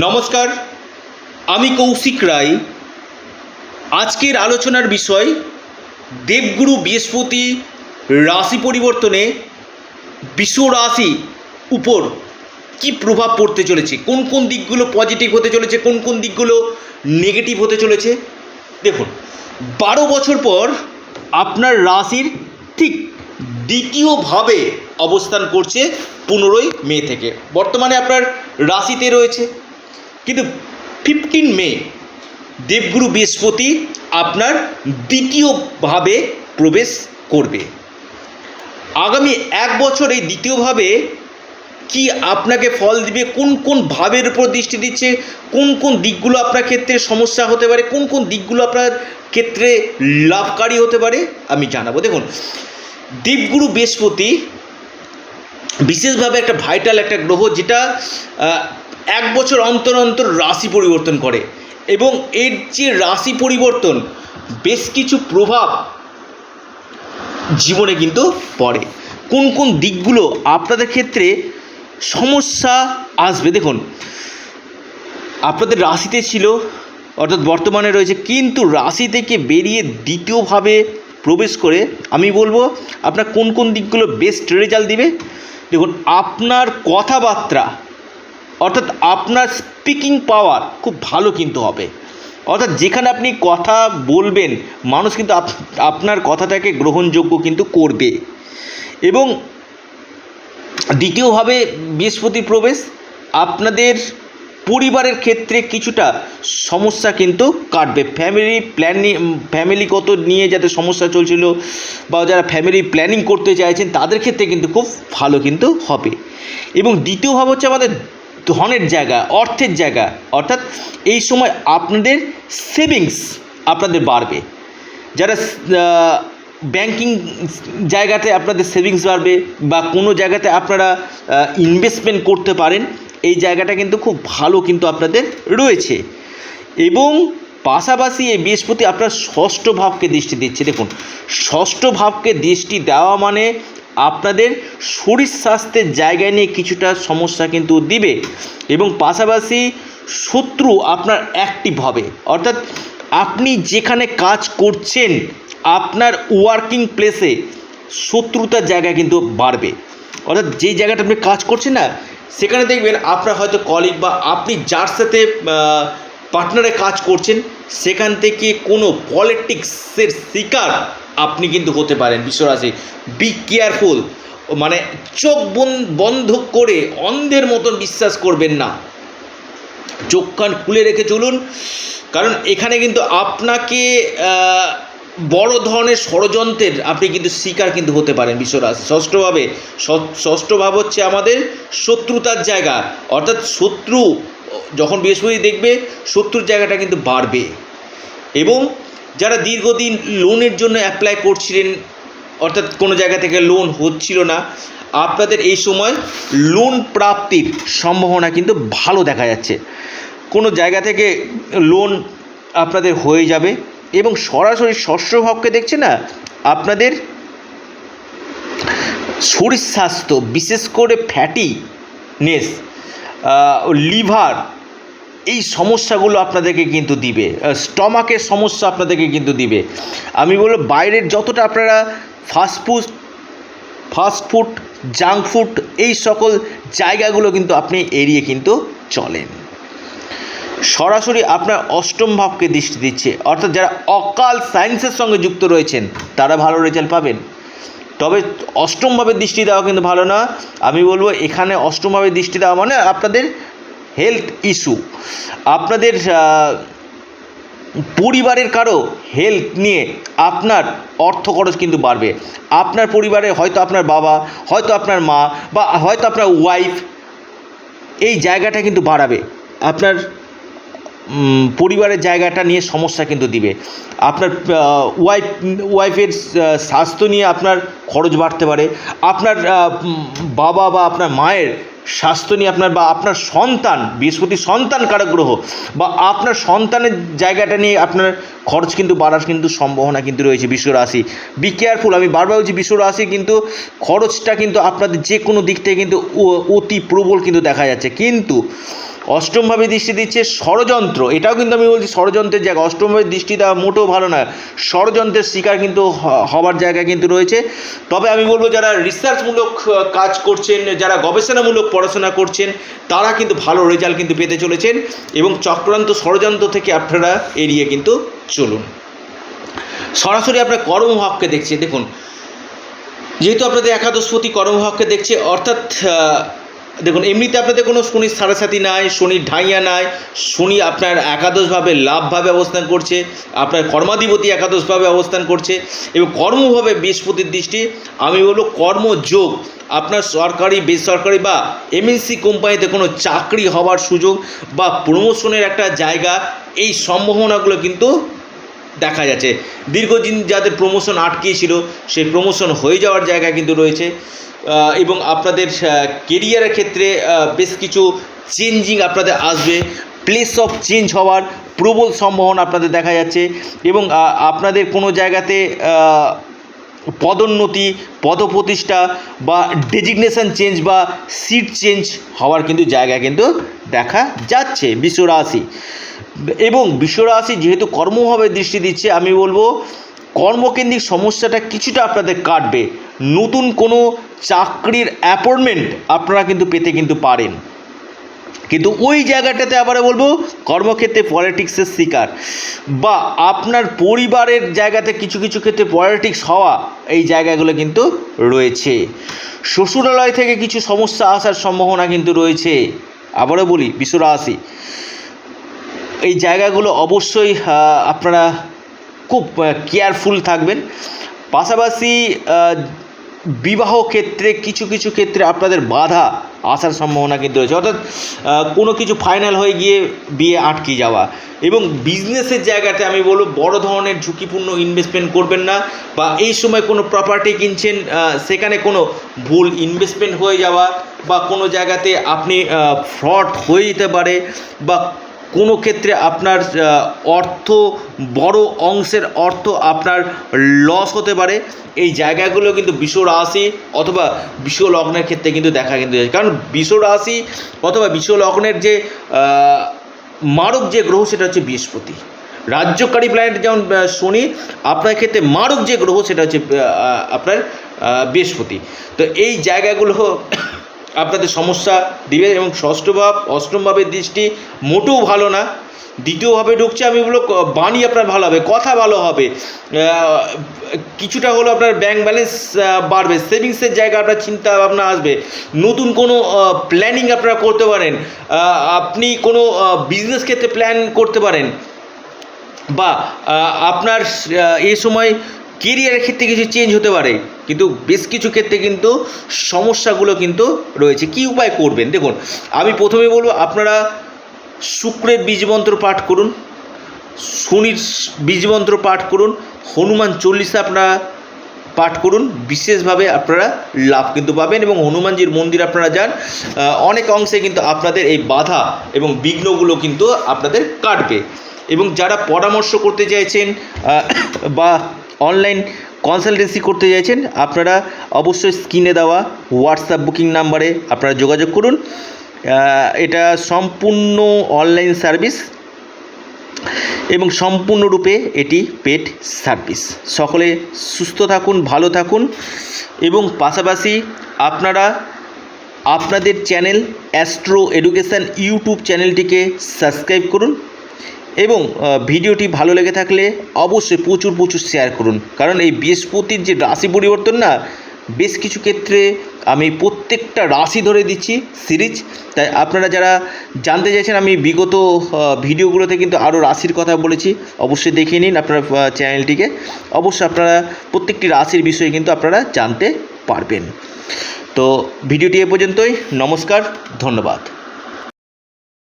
নমস্কার, আমি কৌশিক রায়। আজকের আলোচনার বিষয়, দেবগুরু বৃহস্পতি রাশি পরিবর্তনে বিশ্ব রাশি উপর কি প্রভাব পড়তে চলেছে? কোন কোন দিকগুলো পজিটিভ হতে চলেছে? কোন কোন দিকগুলো নেগেটিভ হতে চলেছে? দেখুন, বারো বছর পর আপনার রাশির ঠিক দ্বিতীয়ভাবে অবস্থান করছে পনেরোই মে থেকে। বর্তমানে আপনার রাশিতে রয়েছে কিন্তু ফিফটিন মে দেবগুরু বৃহস্পতি আপনার দ্বিতীয়ভাবে প্রবেশ করবে। আগামী এক বছর এই দ্বিতীয়ভাবে কি আপনাকে ফল দিবে, কোন কোন ভাবের উপর দৃষ্টি দিচ্ছে, কোন কোন দিকগুলো আপনার ক্ষেত্রে সমস্যা হতে পারে, কোন কোন দিকগুলো আপনার ক্ষেত্রে লাভকারী হতে পারে, আমি জানাব। দেখুন, দেবগুরু বৃহস্পতি বিশেষভাবে একটা ভাইটাল একটা গ্রহ যেটা এক বছর অন্তর অন্তর রাশি পরিবর্তন করে এবং এর যে রাশি পরিবর্তন বেশ কিছু প্রভাব জীবনে কিন্তু পড়ে। কোন কোন দিকগুলো আপনাদের ক্ষেত্রে সমস্যা আসবে দেখুন, আপনাদের রাশিতে ছিল, অর্থাৎ বর্তমানে রয়েছে, কিন্তু রাশি থেকে বেরিয়ে দ্বিতীয়ভাবে প্রবেশ করে আমি বলব, আপনার কোন কোন দিকগুলো বেস্ট রেজাল্ট দিবে? দেখুন, আপনার কথাবার্তা অর্থাৎ আপনার স্পিকিং পাওয়ার খুব ভালো কিন্তু হবে। অর্থাৎ যেখানে আপনি কথা বলবেন, মানুষ কিন্তু আপ- আপনার কথাটাকে গ্রহণযোগ্য কিন্তু করবে। এবং দ্বিতীয়ভাবে বৃহস্পতি প্রবেশ, আপনাদের পরিবারের ক্ষেত্রে কিছুটা সমস্যা কিন্তু কাটবে। ফ্যামিলি প্ল্যানিং ফ্যামিলিগত নিয়ে যাতে সমস্যা চলছিল বা যারা ফ্যামিলি প্ল্যানিং করতে চাইছেন, তাদের ক্ষেত্রে কিন্তু খুব ভালো কিন্তু হবে। এবং দ্বিতীয় ভাব হচ্ছে আমাদের ধনের জায়গা, অর্থের জায়গা, অর্থাৎ এই সময় আপনাদের সেভিংস আপনাদের বাড়বে। যারা ব্যাংকিং জায়গাতে আপনাদের সেভিংস বাড়বে বা কোনো জায়গাতে আপনারা ইনভেস্টমেন্ট করতে পারেন, এই জায়গাটা কিন্তু খুব ভালো কিন্তু আপনাদের রয়েছে। এবং পাশাপাশি এই বৃহস্পতি আপনার ষষ্ঠ ভাবকে দৃষ্টি দিচ্ছে। দেখুন, ষষ্ঠ ভাবকে দৃষ্টি দেওয়া মানে আপনাদের শরীর স্বাস্থ্যের জায়গায় নিয়ে কিছুটা সমস্যা কিন্তু দিবে এবং পাশাপাশি শত্রু আপনার অ্যাক্টিভ হবে। অর্থাৎ আপনি যেখানে কাজ করছেন, আপনার ওয়ার্কিং প্লেসে শত্রুতার জায়গা কিন্তু বাড়বে। অর্থাৎ যেই জায়গাটা আপনি কাজ করছেন না, সেখানে দেখবেন আপনার হয়তো কলিগ বা আপনি যার সাথে পার্টনারে কাজ করছেন, সেখান থেকে কোনো পলিটিক্সের শিকার আপনি কিন্তু হতে পারেন, বিশ্বরাশি। বি কেয়ারফুল মানে চোখ বন- বন্ধ করে অন্ধের মতন বিশ্বাস করবেন না। চোখ কান খুলে রেখে চলুন, কারণ এখানে কিন্তু আপনাকে বড় ধরনের ষড়যন্ত্রের আপনি কিন্তু শিকার কিন্তু হতে পারেন বিশ্বরাশি। ষষ্ঠভাবে ষ- ষষ্ঠ ভাব হচ্ছে আমাদের শত্রুতার জায়গা। অর্থাৎ শত্রু, যখন বৃহস্পতি দেখবে, শত্রুর জায়গাটা কিন্তু বাড়বে। এবং যারা দীর্ঘদিন লোনের জন্য অ্যাপ্লাই করছিলেন, অর্থাৎ কোনো জায়গা থেকে লোন হচ্ছিল না, আপনাদের এই সময় লোন প্রাপ্তির সম্ভাবনা কিন্তু ভালো দেখা যাচ্ছে। কোনো জায়গা থেকে লোন আপনাদের হয়ে যাবে এবং সরাসরি শস্য ভাবকে দেখছে না, আপনাদের শরীর স্বাস্থ্য, বিশেষ করে ফ্যাটিনেস লিভার এই সমস্যাগুলো আপনাদেরকে কিন্তু দিবে। স্টমাকের সমস্যা আপনাদেরকে কিন্তু দিবে। আমি বলব, বাইরের যতটা আপনারা ফাস্টফুড ফাস্টফুড জাঙ্ক ফুড এই সকল জায়গাগুলো কিন্তু আপনি এড়িয়ে কিন্তু চলেন। সরাসরি আপনার অষ্টম ভাবকে দৃষ্টি দিচ্ছে। অর্থাৎ যারা অকাল সায়েন্সের সঙ্গে যুক্ত রয়েছেন, তারা ভালো রেজাল্ট পাবেন। তবে অষ্টমভাবে দৃষ্টি দেওয়া কিন্তু ভালো না। আমি বলব, এখানে অষ্টমভাবে দৃষ্টি দেওয়া মানে আপনাদের হেলথ ইস্যু আপনাদের পরিবারের কারও হেলথ নিয়ে আপনার অর্থ খরচ কিন্তু বাড়বে। আপনার পরিবারে হয়তো আপনার বাবা, হয়তো আপনার মা বা হয়তো আপনার ওয়াইফ এই জায়গাটা কিন্তু বাড়াবে। আপনার পরিবারের জায়গাটা নিয়ে সমস্যা কিন্তু দিবে। আপনার ওয়াইফ ওয়াইফের স্বাস্থ্য নিয়ে আপনার খরচ বাড়তে পারে। আপনার বাবা বা আপনার মায়ের স্বাস্থ্য নিয়ে আপনার বা আপনার সন্তান, বৃহস্পতি সন্তান কারক গ্রহ বা আপনার সন্তানের জায়গাটা নিয়ে আপনার খরচ কিন্তু, বাড়ার কিন্তু সম্ভাবনা কিন্তু রয়েছে বিশ্ব রাশি। বি কেয়ারফুল আমি বারবার বলছি বিশ্ব রাশি কিন্তু খরচটা কিন্তু আপনাদের যে কোনো দিক থেকে কিন্তু অতি প্রবল কিন্তু দেখা যাচ্ছে। কিন্তু অষ্টমভাবে দৃষ্টি দিচ্ছে ষড়যন্ত্র। এটাও কিন্তু আমি বলছি ষড়যন্ত্রের জায়গা। অষ্টমভাবে দৃষ্টি দেওয়া মোটেও ভালো না ষড়যন্ত্রের শিকার কিন্তু হবার জায়গা কিন্তু রয়েছে। তবে আমি বলব, যারা রিসার্চমূলক কাজ করছেন, যারা গবেষণামূলক পড়াশোনা করছেন, তারা কিন্তু ভালো রেজাল্ট কিন্তু পেতে চলেছেন এবং চক্রান্ত ষড়যন্ত্র থেকে আপনারা এড়িয়ে কিন্তু চলুন। সরাসরি আপনার কর্মভাবকে দেখছি। দেখুন, যেহেতু আপনাদের একাদশপতি কর্মভাবকে দেখছে, অর্থাৎ দেখুন, এমনিতে আপনাদের কোনো শনির সাড়ে নাই শনির ঢাইয়া নাই, শনি আপনার একাদশভাবে লাভভাবে অবস্থান করছে, আপনার কর্মাধিপতি একাদশভাবে অবস্থান করছে এবং কর্মভাবে বৃহস্পতির দৃষ্টি, আমি বলব কর্মযোগ। আপনার সরকারি, বেসরকারি বা এমএনসি কোম্পানিতে কোনো চাকরি হওয়ার সুযোগ বা প্রমোশনের একটা জায়গা, এই সম্ভাবনাগুলো কিন্তু দেখা যাচ্ছে। দীর্ঘদিন যাদের প্রমোশন আটকিয়েছিল, সেই প্রমোশন হয়ে যাওয়ার জায়গা কিন্তু রয়েছে। এবং আপনাদের কেরিয়ারের ক্ষেত্রে বেশ কিছু চেঞ্জিং আপনাদের আসবে। প্লেস অফ চেঞ্জ হওয়ার প্রবল সম্ভাবনা আপনাদের দেখা যাচ্ছে। এবং আপনাদের কোনো জায়গাতে পদোন্নতি, পদপ্রতিষ্ঠা বা ডেজিগনেশন চেঞ্জ বা সিট চেঞ্জ হওয়ার কিন্তু জায়গা কিন্তু দেখা যাচ্ছে বিশ্ব রাশি এবং বিশ্বরাশি যেহেতু কর্মভাবে দৃষ্টি দিচ্ছে, আমি বলব কর্মকেন্দ্রিক সমস্যাটা কিছুটা আপনাদের কাটবে। নতুন কোনো চাকরির অ্যাপয়েন্টমেন্ট আপনারা কিন্তু পেতে কিন্তু পারেন। কিন্তু ওই জায়গাটাতে আবার বলব, কর্মক্ষেত্রে পলিটিক্সের শিকার। বা আপনার পরিবারের জায়গাতে কিছু কিছু ক্ষেত্রে পলিটিক্স হওয়া এই জায়গাগুলো কিন্তু রয়েছে। শ্বশুরালয় থেকে কিছু সমস্যা আসার সম্ভাবনা কিন্তু রয়েছে। আবারও বলি, বিশ্বরাশি। এই জায়গাগুলো অবশ্যই আপনারা খুব কেয়ারফুল থাকবেন। পাশাপাশি বিবাহ ক্ষেত্রে কিছু কিছু ক্ষেত্রে আপনাদের বাধা আসার সম্ভাবনা কিন্তু রয়েছে। অর্থাৎ কোনো কিছু ফাইনাল হয়ে গিয়ে বিয়ে আটকে যাওয়া। এবং বিজনেসের জায়গাতে আমি বলব, বড় ধরনের ঝুঁকিপূর্ণ ইনভেস্টমেন্ট করবেন না বা এই সময় কোনো প্রপার্টি কিনছেন সেখানে কোনো ভুল ইনভেস্টমেন্ট হয়ে যাওয়া বা কোনো জায়গাতে আপনি ফ্রড হয়ে যেতে পারে বা কোনো ক্ষেত্রে আপনার অর্থ, বড় অংশের অর্থ আপনার লস হতে পারে। এই জায়গাগুলো কিন্তু বিশ্ব রাশি অথবা বিশ্ব লগ্নের ক্ষেত্রে কিন্তু দেখা কিন্তু যায়। কারণ বিশ্ব রাশি অথবা বিশ্ব লগ্নের যে মারক যে গ্রহ, সেটা হচ্ছে বৃহস্পতি। রাজ্যকারী প্ল্যানেট যেমন শনি, আপনার ক্ষেত্রে মারক যে গ্রহ, সেটা হচ্ছে আপনার বৃহস্পতি। তো এই জায়গাগুলো আপনাদের সমস্যা দিবে এবং ষষ্ঠ ভাব, অষ্টম ভাবের দৃষ্টি মোটেও ভালো না। দ্বিতীয়ভাবে ঢুকছে, আমি বলব বাণী আপনার ভালো হবে, কথা ভালো হবে। কিছুটা হলো আপনার ব্যাংক ব্যালেন্স বাড়বে সেভিংসের জায়গা আপনার চিন্তা ভাবনা আসবে। নতুন কোনো প্ল্যানিং আপনারা করতে পারেন। আপনি কোনো বিজনেস ক্ষেত্রে প্ল্যান করতে পারেন। বা আপনার এ সময় কেরিয়ারের ক্ষেত্রে কিছু চেঞ্জ হতে পারে, কিন্তু বেশ কিছু ক্ষেত্রে কিন্তু সমস্যাগুলো কিন্তু রয়েছে। কি উপায় করবেন? দেখুন, আমি প্রথমে বলব, আপনারা শুক্রের বীজমন্ত্র পাঠ করুন, শনির বীজমন্ত্র পাঠ করুন, হনুমান চল্লিশা আপনারা পাঠ করুন, বিশেষভাবে আপনারা লাভ কিন্তু পাবেন এবং হনুমানজির মন্দির আপনারা যান অনেক অংশে কিন্তু আপনাদের এই বাধা এবং বিঘ্নগুলো কিন্তু আপনাদের কাটবে। এবং যারা পরামর্শ করতে চাইছেন বা অনলাইন কনসালটেন্সি করতে চাইছেন, আপনারা অবশ্যই স্ক্রিনে দেওয়া হোয়াটসঅ্যাপ বুকিং নাম্বারে আপনারা যোগাযোগ করুন। এটা সম্পূর্ণ অনলাইন সার্ভিস এবং সম্পূর্ণরূপে এটি পেড সার্ভিস সকলে সুস্থ থাকুন, ভালো থাকুন এবং পাশাপাশি আপনারা আপনাদের চ্যানেল অ্যাস্ট্রো এডুকেশান ইউটিউব চ্যানেলটিকে সাবস্ক্রাইব করুন। এবং ভিডিওটি ভালো লেগে থাকলে অবশ্যই প্রচুর প্রচুর শেয়ার করুন। কারণ এই বৃহস্পতির যে রাশি পরিবর্তন না, বেশ কিছু ক্ষেত্রে আমি প্রত্যেকটা রাশি ধরে দিচ্ছি সিরিজ। তাই আপনারা যারা জানতে চাইছেন, আমি বিগত ভিডিওগুলোতে কিন্তু আরও রাশির কথা বলেছি, অবশ্যই দেখে নিন আপনার চ্যানেলটিকে অবশ্যই আপনারা প্রত্যেকটি রাশির বিষয়ে কিন্তু আপনারা জানতে পারবেন। তো ভিডিওটি এ পর্যন্তই, নমস্কার, ধন্যবাদ।